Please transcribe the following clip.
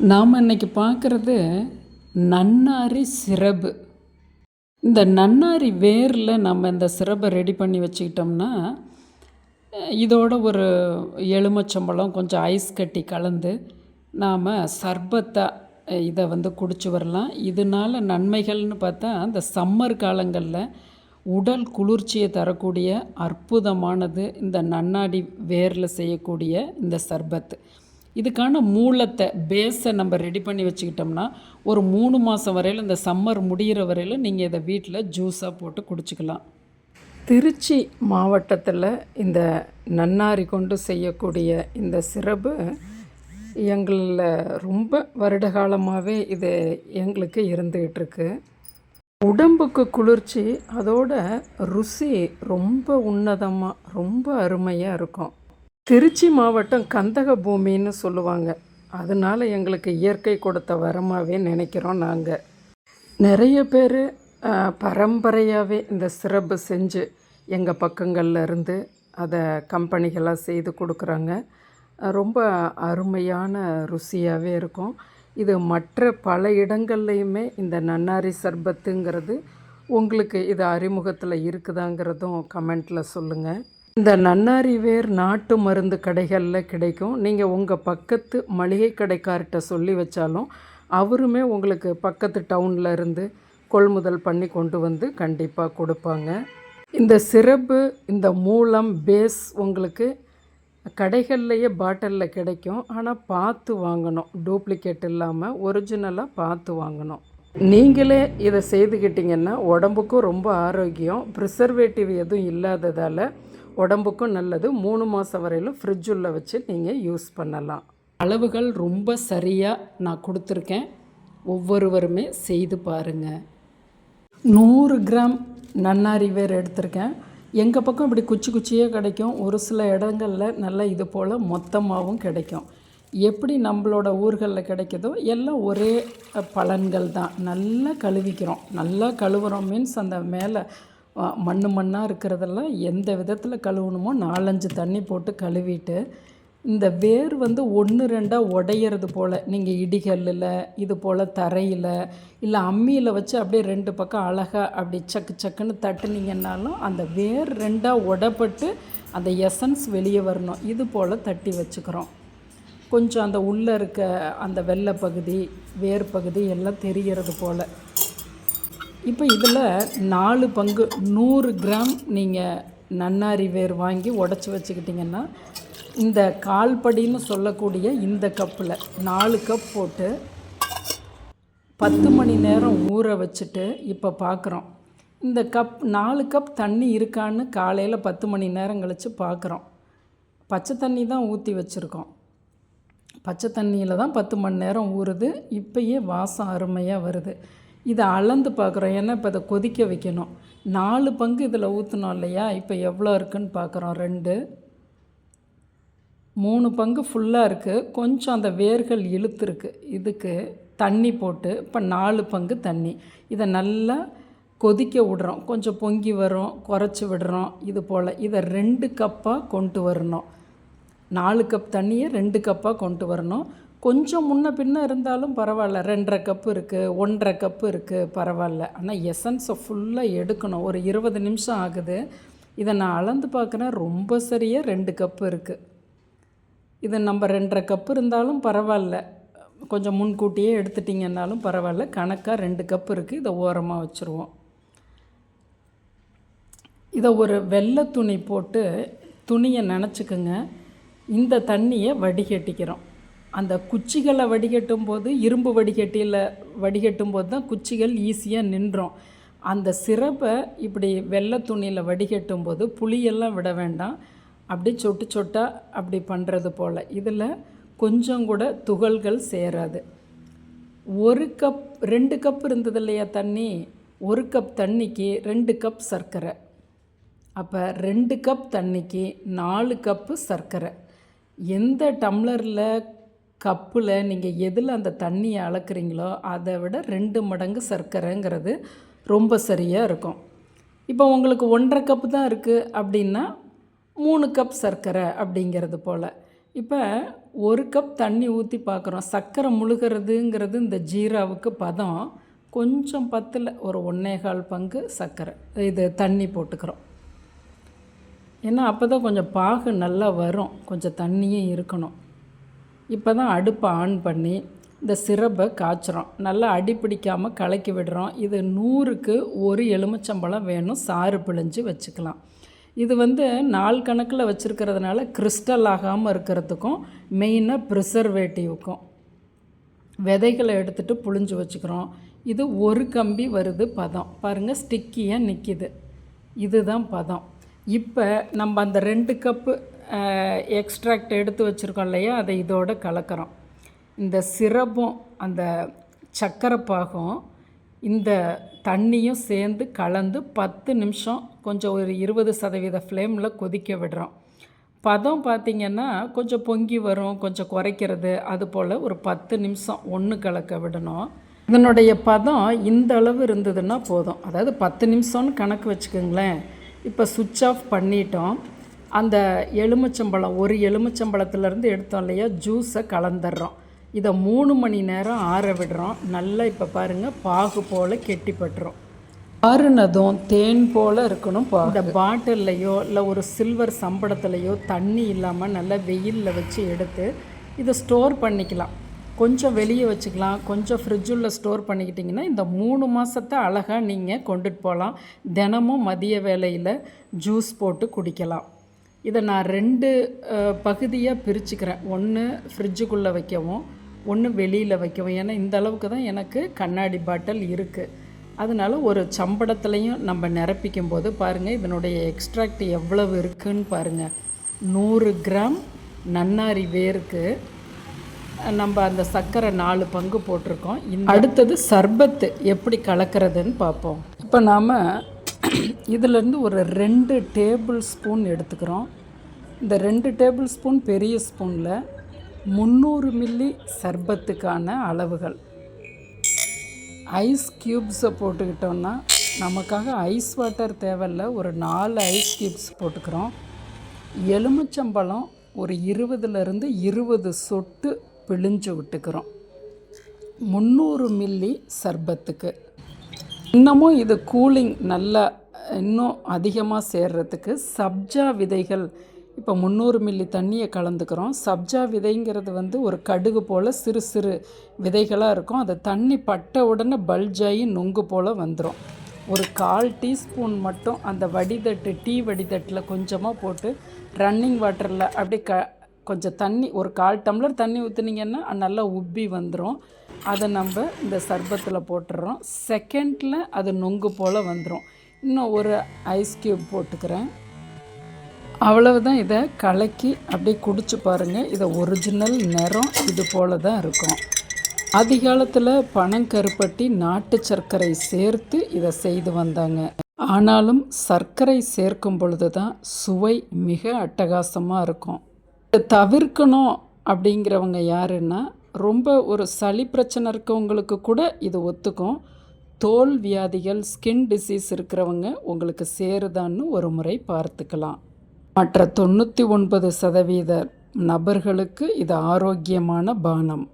நாம் இன்னைக்கு பார்க்குறது நன்னாரி சிறப்பு இந்த நன்னாரி வேரில் நம்ம இந்த சிறப்பை ரெடி பண்ணி வச்சுக்கிட்டோம்னா இதோட ஒரு எலுமிச்சம்பழம் கொஞ்சம் ஐஸ் கட்டி கலந்து நாம் சர்பத்தாக இதை வந்து குடிச்சு வரலாம். இதனால நன்மைகள்னு பார்த்தா இந்த சம்மர் காலங்களில் உடல் குளிர்ச்சியை தரக்கூடிய அற்புதமானது இந்த நன்னாடி வேரில் செய்யக்கூடிய இந்த சர்பத்து. இதுக்கான மூலத்தை பேஸை நம்ம ரெடி பண்ணி வச்சுக்கிட்டோம்னா ஒரு மூணு மாதம் வரையில் இந்த சம்மர் முடிகிற வரையில் நீங்கள் இதை வீட்டில் ஜூஸாக போட்டு குடிச்சிக்கலாம். திருச்சி மாவட்டத்தில் இந்த நன்னாரி கொண்டு செய்யக்கூடிய இந்த சிறப்பு எங்களில் ரொம்ப வருடகாலமாகவே இது எங்களுக்கு இருந்துகிட்டு இருக்கு உடம்புக்கு குளிர்ச்சி அதோட ருசி ரொம்ப உன்னதமாக ரொம்ப அருமையாக இருக்கும். திருச்சி மாவட்டம் கந்தக பூமின்னு சொல்லுவாங்க. அதனால எங்களுக்கு இயற்கை கொடுத்த வரமாகவே நினைக்கிறோம் நாங்கள் நிறைய பேர் பரம்பரையாகவே இந்த சிறப்பு செஞ்சு எங்கள் பக்கங்கள்லேருந்து அதை கம்பெனிகளாக செய்து கொடுக்குறாங்க. ரொம்ப அருமையான ருசியாகவே இருக்கும். இது மற்ற பல இடங்கள்லையுமே இந்த நன்னாரி சர்பத்துங்கிறது உங்களுக்கு இது அறிமுகத்தில் இருக்குதாங்கிறதும் கமெண்ட்டில் சொல்லுங்கள் இந்த நன்னாரி வேர் நாட்டு மருந்து கடைகளில் கிடைக்கும். நீங்கள் உங்கள் பக்கத்து மளிகை கடைக்கார்கிட்ட சொல்லி வச்சாலும் அவருமே உங்களுக்கு பக்கத்து டவுனில் இருந்து கொள்முதல் பண்ணி கொண்டு வந்து கண்டிப்பாக கொடுப்பாங்க. இந்த சிறப்பு இந்த மூலம் பேஸ் உங்களுக்கு கடைகள்லையே பாட்டிலில் கிடைக்கும். ஆனால் பார்த்து வாங்கணும். டூப்ளிகேட் இல்லாமல் ஒரிஜினலாக பார்த்து வாங்கணும். நீங்களே இதை செய்துக்கிட்டிங்கன்னா உடம்புக்கும் ரொம்ப ஆரோக்கியம். ப்ரிசர்வேட்டிவ் எதுவும் இல்லாததால் உடம்புக்கும் நல்லது. மூணு மாதம் வரையிலும் ஃப்ரிட்ஜுள்ள வச்சு நீங்கள் யூஸ் பண்ணலாம். அளவுகள் ரொம்ப சரியாக நான் கொடுத்துருக்கேன். ஒவ்வொருவருமே செய்து பாருங்கள் நூறு கிராம் நன்னாரி வேர் எடுத்திருக்கேன். எங்கள் பக்கம் இப்படி குச்சி குச்சியே கிடைக்கும். ஒரு சில இடங்களில் நல்லா இது போல் மொத்தமாகவும் கிடைக்கும். எப்படி நம்மளோட ஊர்களில் கிடைக்குதோ எல்லாம் ஒரே பலன்கள் தான். நல்லா கழுவிக்கிறோம். நல்லா கழுவுறோம். மீன்ஸ் அந்த மேலே மண் மண்ணாக இருக்கிறதெல்லாம் எந்த விதத்தில் கழுவணுமோ நாலஞ்சு தண்ணி போட்டு கழுவிட்டு இந்த வேர் வந்து ஒன்று ரெண்டாக உடையிறது போல் நீங்கள் இடிகல்லில் இது போல் தரையில் இல்லை அம்மியில் வச்சு அப்படியே ரெண்டு பக்கம் அழகாக அப்படி சக்கு சக்குன்னு தட்டுனீங்கன்னாலும் அந்த வேர் ரெண்டாக உடப்பட்டு அந்த எசன்ஸ் வெளியே வரணும். இது போல் தட்டி வச்சுக்கிறோம். கொஞ்சம் அந்த உள்ளே இருக்க அந்த வெள்ளை பகுதி வேர் பகுதி எல்லாம் தெரிகிறது போல். இப்போ இதில் நாலு பங்கு நூறு கிராம் நீங்கள் நன்னாரி வேர் வாங்கி உடச்சி வச்சுக்கிட்டிங்கன்னா இந்த கால்படின்னு சொல்லக்கூடிய இந்த கப்பில் நாலு கப் போட்டு பத்து மணி நேரம் ஊற வச்சுட்டு இப்போ பார்க்குறோம் இந்த கப் நாலு கப் தண்ணி இருக்கான்னு காலையில் பத்து மணி நேரம் கழித்து பார்க்குறோம் பச்சை தண்ணி தான் ஊற்றி வச்சுருக்கோம். பச்சை தண்ணியில் தான் பத்து மணி நேரம் ஊறுது இப்போயே வாசம் அருமையாக வருது. இதை அளந்து பார்க்குறோம். ஏன்னா இப்போ இதை கொதிக்க வைக்கணும். நாலு பங்கு இதில் ஊற்றினோம் இல்லையா? இப்போ எவ்வளோ இருக்குன்னு பார்க்குறோம். ரெண்டு. மூணு பங்கு ஃபுல்லாக இருக்குது கொஞ்சம் அந்த வேர்கள் இழுத்துருக்கு. இதுக்கு தண்ணி போட்டு இப்போ நாலு பங்கு தண்ணி. இதை நல்லா கொதிக்க விடுறோம். கொஞ்சம் பொங்கி வரும் குறைச்சி விடுறோம். இது போல். இதை ரெண்டு கப்பாக கொண்டு வரணும். நாலு கப் தண்ணியை ரெண்டு கப்பாக கொண்டு வரணும். கொஞ்சம் முன்ன பின்ன இருந்தாலும் பரவாயில்ல. ரெண்டரை கப்பு இருக்குது ஒன்றரை கப்பு இருக்குது பரவாயில்ல. ஆனால் எசன்ஸை ஃபுல்லாக எடுக்கணும். ஒரு இருபது நிமிஷம் ஆகுது. இதை நான் அளந்து பார்க்குறேன். ரொம்ப சரியாக ரெண்டு கப்பு இருக்குது இது நம்ம ரெண்டரை கப்பு இருந்தாலும் பரவாயில்ல. கொஞ்சம் முன்கூட்டியே எடுத்துட்டிங்கன்னாலும் பரவாயில்ல. கணக்காக ரெண்டு கப்பு இருக்குது இதை ஓரமாக வச்சுருவோம். இதை ஒரு வெள்ளை துணி போட்டு துணியை நினச்சிக்கோங்க. இந்த தண்ணியை வடிகட்டிக்கிறோம். அந்த குச்சிகளை வடிகட்டும் போது இரும்பு வடிகட்டியில் வடிகட்டும் போது தான் குச்சிகள் ஈஸியாக நின்றோம். அந்த சிரப்பை இப்படி வெள்ளை துணியில் வடிகட்டும் போது புளியெல்லாம் விட வேண்டாம். அப்படி சொட்டு சொட்டாக அப்படி பண்ணுறது போல். இதில் கொஞ்சம் கூட துகள்கள் சேராது. ஒரு கப் ரெண்டு கப் இருந்தது இல்லையா தண்ணி? ஒரு கப் தண்ணிக்கு ரெண்டு கப் சர்க்கரை. அப்போ ரெண்டு கப் தண்ணிக்கு நாலு கப்பு சர்க்கரை. எந்த டம்ளரில் கப்பில் நீங்கள் எதில் அந்த தண்ணியை அளக்குறீங்களோ அதை விட ரெண்டு மடங்கு சர்க்கரைங்கிறது ரொம்ப சரியாக இருக்கும். இப்போ உங்களுக்கு ஒன்றரை கப்பு தான் இருக்குது அப்படின்னா மூணு கப் சர்க்கரை அப்படிங்கிறது போல். இப்போ ஒரு கப் தண்ணி ஊற்றி பார்க்குறோம் சர்க்கரை முழுகிறதுங்கிறது இந்த ஜீராவுக்கு பதம். கொஞ்சம் பத்தில் ஒரு ஒன்னேகால் பங்கு சர்க்கரை. இது தண்ணி போட்டுக்கிறோம். ஏன்னா அப்போ தான் கொஞ்சம் பாகு நல்லா வரும். கொஞ்சம் தண்ணியும் இருக்கணும். இப்போ தான் அடுப்பை ஆன் பண்ணி இந்த சிரப்பை காய்ச்சுறோம். நல்லா அடி பிடிக்காமல் கலக்கி விடுறோம். இது நூறுக்கு ஒரு எலுமிச்சம்பழம் வேணும். சாறு பிழிஞ்சு வச்சுக்கலாம். இது வந்து நாள் கணக்கில் வச்சுருக்கிறதுனால கிறிஸ்டல் ஆகாமல் இருக்கிறதுக்கும் மெயினாக ப்ரிசர்வேட்டிவுக்கும் விதைகளை எடுத்துகிட்டு புழிஞ்சு வச்சுக்கிறோம். இது ஒரு கம்பி வருது பதம். பாருங்கள் ஸ்டிக்கியாக நிற்கிது இதுதான் பதம். இப்போ நம்ம அந்த ரெண்டு கப்பு எக்ஸ்ட்ராக்ட் எடுத்து வச்சுருக்கோம் இல்லையா? அதை இதோட கலக்கிறோம். இந்த சிரப்பும் அந்த சர்க்கரை பாகம் இந்த தண்ணியும் சேர்ந்து கலந்து பத்து நிமிஷம் கொஞ்சம் ஒரு இருபது சதவீத ஃப்ளேமில் கொதிக்க விடுறோம். பதம் பார்த்திங்கன்னா கொஞ்சம் பொங்கி வரும் கொஞ்சம் குறைக்கிறது அது போல் ஒரு பத்து நிமிஷம் ஒன்று கலக்க விடணும். இதனுடைய பதம் இந்த அளவு இருந்ததுன்னா போதும். அதாவது பத்து நிமிஷம்னு கணக்கு வச்சுக்கோங்களேன். இப்போ சுவிட்ச் ஆஃப் பண்ணிட்டோம். அந்த எலுமிச்சம்பழம் ஒரு எலுமிச்சம்பழத்துலேருந்து எடுத்தோம் இல்லையா ஜூஸை கலந்துடுறோம். இதை மூணு மணி நேரம் ஆற விடுறோம். நல்லா இப்போ பாருங்கள் பாகு போல் கெட்டிப்பட்டுரும் ஆறுனதும் தேன் போல் இருக்கணும் இந்த பாட்டில்லையோ இல்லை ஒரு சில்வர் சம்படத்துலையோ தண்ணி இல்லாமல் நல்லா வெயிலில் வச்சு எடுத்து இதை ஸ்டோர் பண்ணிக்கலாம். கொஞ்சம் வெளியே வச்சுக்கலாம். கொஞ்சம் ஃப்ரிட்ஜுள்ள ஸ்டோர் பண்ணிக்கிட்டிங்கன்னா இந்த மூணு மாதத்தை அழகாக நீங்கள் கொண்டுட்டு போகலாம். தினமும் மதிய வேலையில் ஜூஸ் போட்டு குடிக்கலாம். இதை நான் ரெண்டு பகுதியாக பிரிச்சுக்கிறேன். ஒன்று ஃப்ரிட்ஜுக்குள்ளே வைக்கவும் ஒன்று வெளியில் வைக்கவும். ஏன்னா இந்த அளவுக்கு தான் எனக்கு கண்ணாடி பாட்டில் இருக்குது அதனால் ஒரு சம்படத்துலையும் நம்ம நிரப்பிக்கும் போது பாருங்கள் இதனுடைய எக்ஸ்ட்ராக்ட் எவ்வளவு இருக்குன்னு பாருங்கள் நூறு கிராம் நன்னாரி வேருக்கு நம்ம அந்த சர்க்கரை நாலு பங்கு போட்டிருக்கோம். அடுத்தது சர்பத்து எப்படி கலக்கிறதுன்னு பார்ப்போம். இப்போ நாம் இதிலேருந்து ஒரு ரெண்டு டேபிள் ஸ்பூன் எடுத்துக்கிறோம். இந்த ரெண்டு டேபிள் ஸ்பூன் பெரிய ஸ்பூனில் முந்நூறு மில்லி சர்பத்துக்கான அளவுகள். ஐஸ் க்யூப்ஸை போட்டுக்கிட்டோன்னா நமக்காக ஐஸ் வாட்டர் தேவையில்ல ஒரு நாலு ஐஸ் க்யூப்ஸ் போட்டுக்கிறோம். எலுமிச்சம்பழம் ஒரு இருபதுலேருந்து இருபது சொட்டு பிழிஞ்சு விட்டுக்கிறோம். முந்நூறு மில்லி சர்பத்துக்கு. இன்னமும் இது கூலிங் நல்லா இன்னும் அதிகமாக சேர்றதுக்கு சப்ஜா விதைகள் இப்போ முந்நூறு மில்லி தண்ணியை கலந்துக்கிறோம். சப்ஜா விதைங்கிறது வந்து ஒரு கடுகு போல் சிறு சிறு விதைகளாக இருக்கும். அதை தண்ணி பட்ட உடனே பல்ஜாகி நொங்கு போல் வந்துடும் ஒரு கால் டீஸ்பூன் மட்டும் அந்த வடிதட்டு டீ வடிதட்டில் கொஞ்சமாக போட்டு ரன்னிங் வாட்டரில் அப்படியே க கொஞ்சம் தண்ணி ஒரு கால் டம்ளர் தண்ணி ஊற்றுனீங்கன்னா நல்லா உப்பி வந்துடும் அதை நம்ம இந்த சர்பத்தில் போட்டுடுறோம் செகண்டில் அது நொங்கு போல் வந்துடும் இன்னும் ஒரு ஐஸ் க்யூப் போட்டுக்கிறேன். அவ்வளவுதான் இதை கலக்கி அப்படியே குடிச்சு பாருங்கள் இதை ஒரிஜினல் நிறம் இது போல தான் இருக்கும். அதிகாலத்தில் பனங்கருப்பட்டி நாட்டு சர்க்கரை சேர்த்து இதை செய்து வந்தாங்க. ஆனாலும் சர்க்கரை சேர்க்கும் பொழுது தான் சுவை மிக அட்டகாசமாக இருக்கும். இதை தவிர்க்கணும் அப்படிங்கிறவங்க யாருன்னா ரொம்ப ஒரு சளி பிரச்சனை இருக்கவங்களுக்கு கூட இது ஒத்துக்கும். தோல் வியாதிகள் ஸ்கின் டிசீஸ் இருக்கிறவங்க உங்களுக்கு சேருதான்னு ஒரு முறை பார்த்துக்கலாம். மற்ற தொண்ணூற்றி ஒன்பது சதவீத நபர்களுக்கு இது ஆரோக்கியமான பானம்.